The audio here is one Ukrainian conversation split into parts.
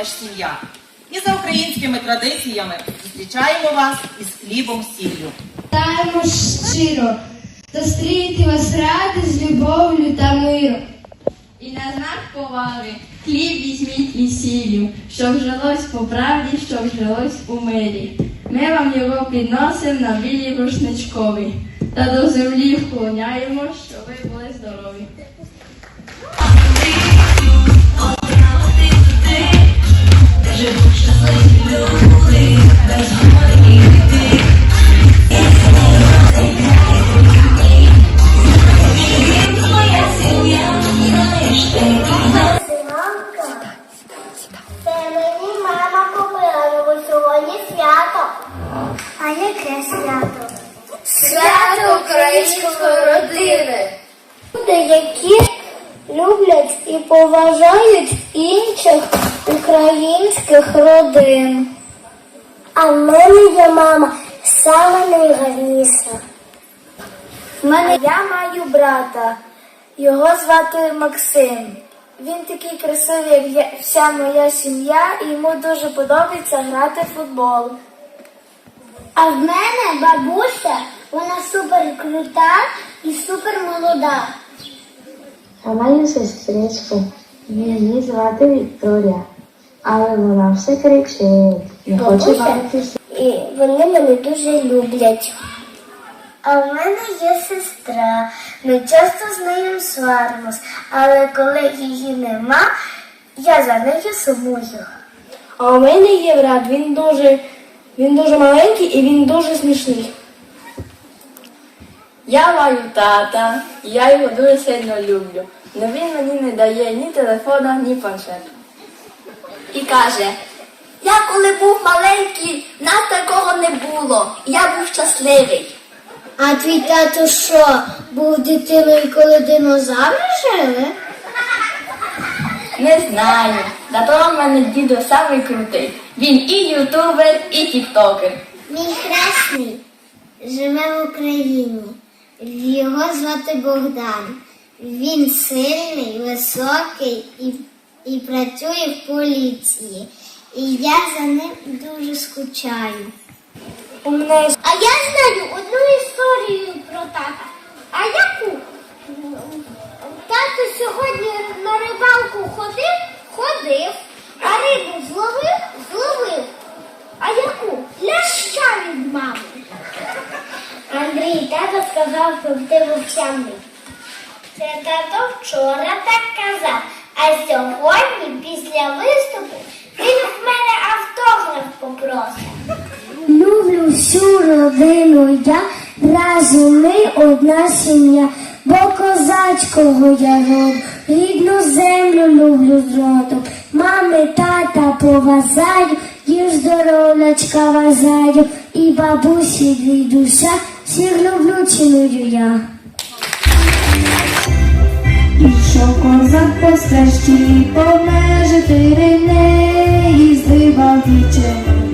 теж сім'я. І за українськими традиціями зустрічаємо вас із хлібом сіллю. Вітаємо щиро, зустріти вас ради з любов'ю та миром. І на знак поваги хліб візьміть і сіллю, щоб жилось по правді, щоб жилось у мирі. Ми вам його підносимо на білій рушничкові та до землі вклоняємо, щоб ви були здорові. Мамка, це мені мама купила, бо сьогодні свято. А яке свято? Свято української родини. Люди, які люблять і поважають інших українських родин. А в мене є мама саме найгарніша. В мене я маю брата. Його звати Максим. Він такий красивий, як вся моя сім'я, і йому дуже подобається грати в футбол. А в мене бабуся, вона супер крута і супер молода. Я маю сестричку, її звати Вікторія, але вона все кричить, не хоче бавитися. І вони мене дуже люблять. А в мене є сестра. Ми часто з нею сваримось, але коли її нема, я за нею сумую. А у мене є брат, він дуже, він дуже маленький і він дуже смішний. Я маю тата, я його дуже сильно люблю. Но він мені не дає ні телефона, ні планшету. І каже: Я коли був маленький, нас такого не було. Я був щасливий. А твій тато що, був дитиною, коли динозаври жили? Не знаю. Зато в мене дідо самий крутий. Він і ютубер, і тіктокер. Мій хресний живе в Україні. Його звати Богдан. Він сильний, високий і, і працює в поліції. І я за ним дуже скучаю. У мене А я знаю одну історію про тата. А яку? Тато сьогодні на рибалку ходив, ходив, а рибу зловив, зловив. А яку? Ляща від мами. Андрій, тато сказав, щоб ти вовчаний. Це тато вчора так казав. А сьогодні, після виступу, він в мене автограф попросив. Люблю всю родину я, разом ми одна сім'я, бо козацького я роду, рідну землю люблю з роду, мами, тата повазаю, їж здоров'ячка вазаю, і бабусі дідуся, всіх люблю, ціную я. Ішов козак по стежці, помежити рівне, їздив дівчинку, що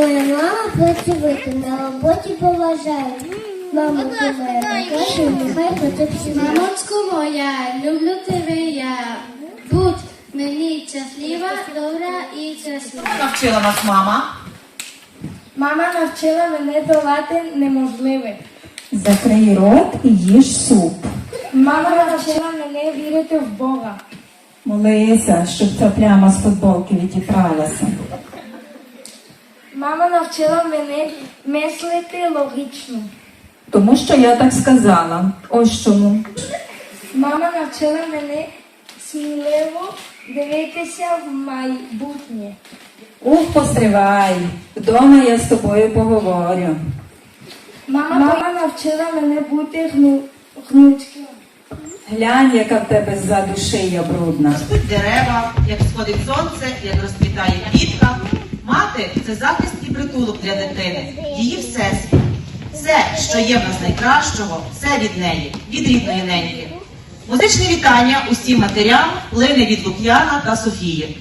моя мама працювати на роботі поважає. Мама тебе нехай хоче всі Мамочко моя, люблю тебе я. Будь мені щаслива, добра і щаслива. Навчила вас мама. Мама навчила мене долати неможливе. Закрий рот і їж суп. Мама навчила мене вірити в Бога. Молися, щоб ця пляма з футболки відібралася. Мама навчила мене мислити логічно. Тому що я так сказала. Ось чому. Мама навчила мене сміливо дивитися в майбутнє. Ух, постривай. Вдома я з тобою поговорю. Мама, Мама навчила мене бути гну... гнучкою. Глянь, яка в тебе ззаду шия брудна. Дерева, як сходить сонце, як розквітає квітка. Мати це захист і притулок для дитини, її всесвіт. Все, що є в нас найкращого, все від неї, від рідної неньки. Музичне вітання усім матерям плине від Лук'яна та Софії.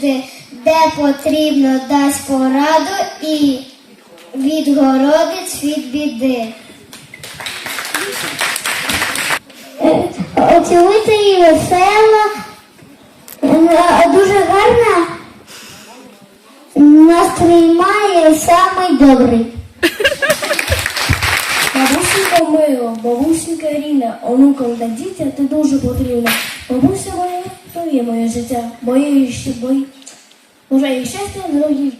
Завжди, де потрібно дасть пораду і відгородить від біди. Оцілуйте і весела, е, дуже гарна, настрій має самий добрий. Бабусенька мила, бабусенька рідна, онукам та дітям ти дуже потрібна. Бабуся моя, то моє життя, моє ще бої. Бажаю щастя, здоров'я.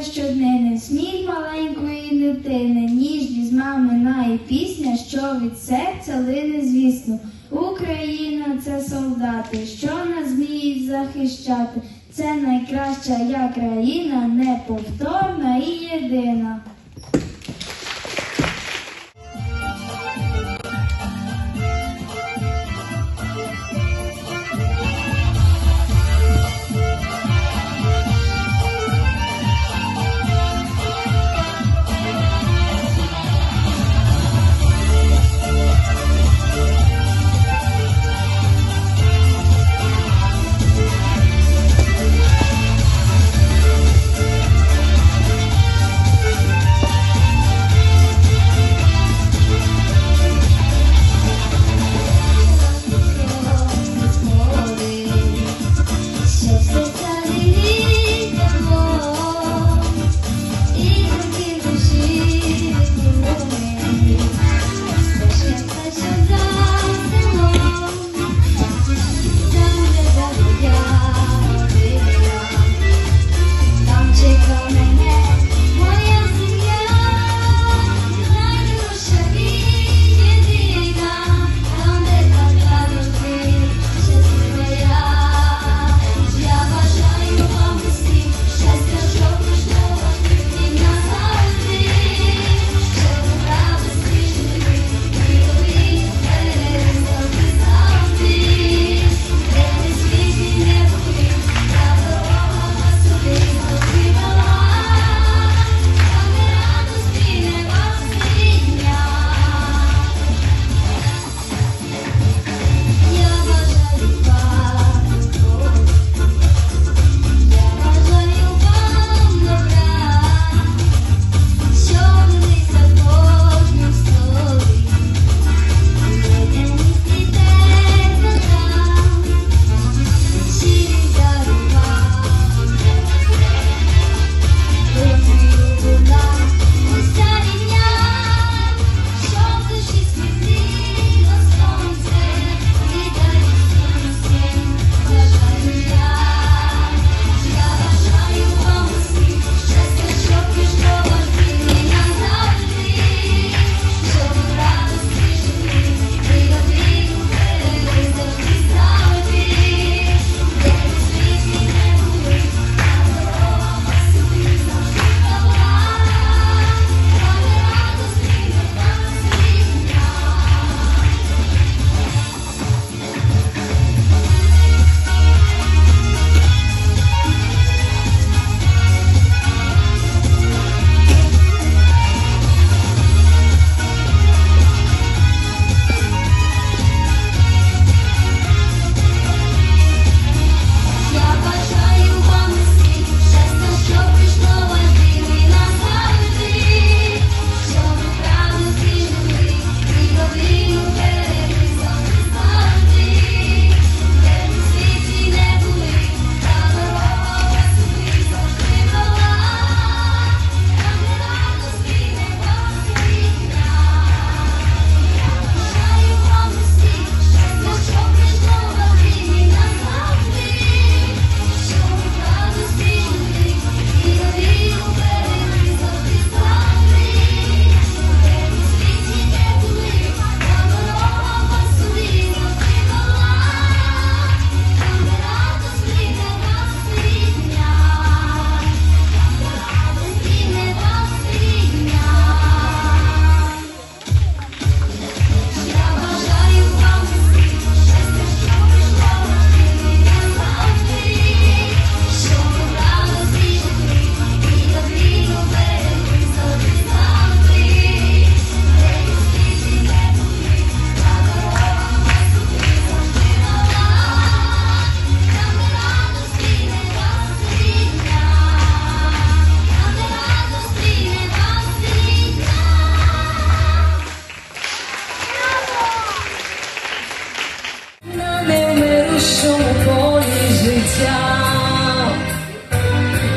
Це щоденний сміх маленької дитини, ніжність мамина і пісня, що від серця лине звісно. Україна це солдати, що нас зміють захищати. Це найкраща я країна, неповторна і єдина.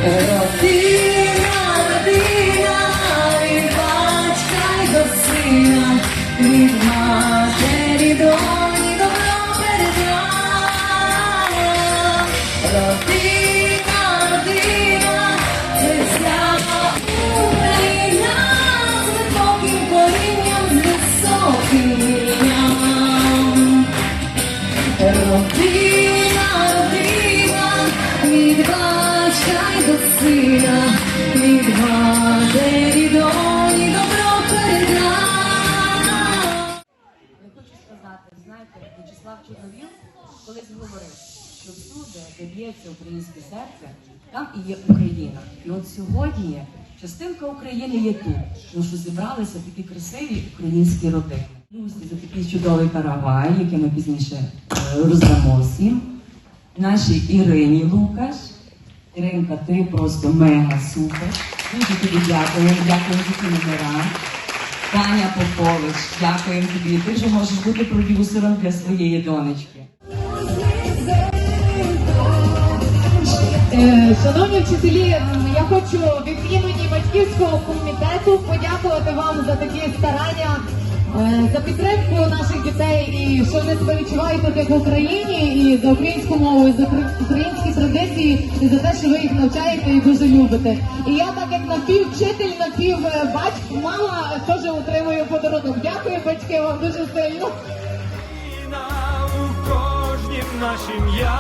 Yeah. всюди, де б'ється українське серце, там і є Україна. І от сьогодні частинка України є тут, тому що зібралися такі красиві українські родини. Люсі за такий чудовий каравай, який ми пізніше е, роздамо всім. Нашій Ірині Лукаш. Іринка, ти просто мега супер. Дуже тобі дякуємо, дякуємо за ці номера. Таня Попович, дякуємо тобі. Ти вже можеш бути продюсером для своєї донечки. Шановні вчителі, я хочу від імені батьківського комітету подякувати вам за такі старання, е, за підтримку наших дітей і що відчувають тут як в Україні, і за українську мову, і за укра- українські традиції, і за те, що ви їх навчаєте і дуже любите. І я так як напіввчитель, напівбатько, мама теж отримую подарунок. Дякую, батьки, вам дуже сильно. У кожнім нашім я,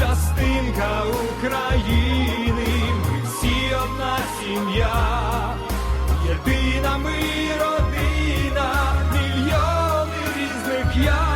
частинка України, ми всі одна сім'я, єдина ми родина, мільйони різних я.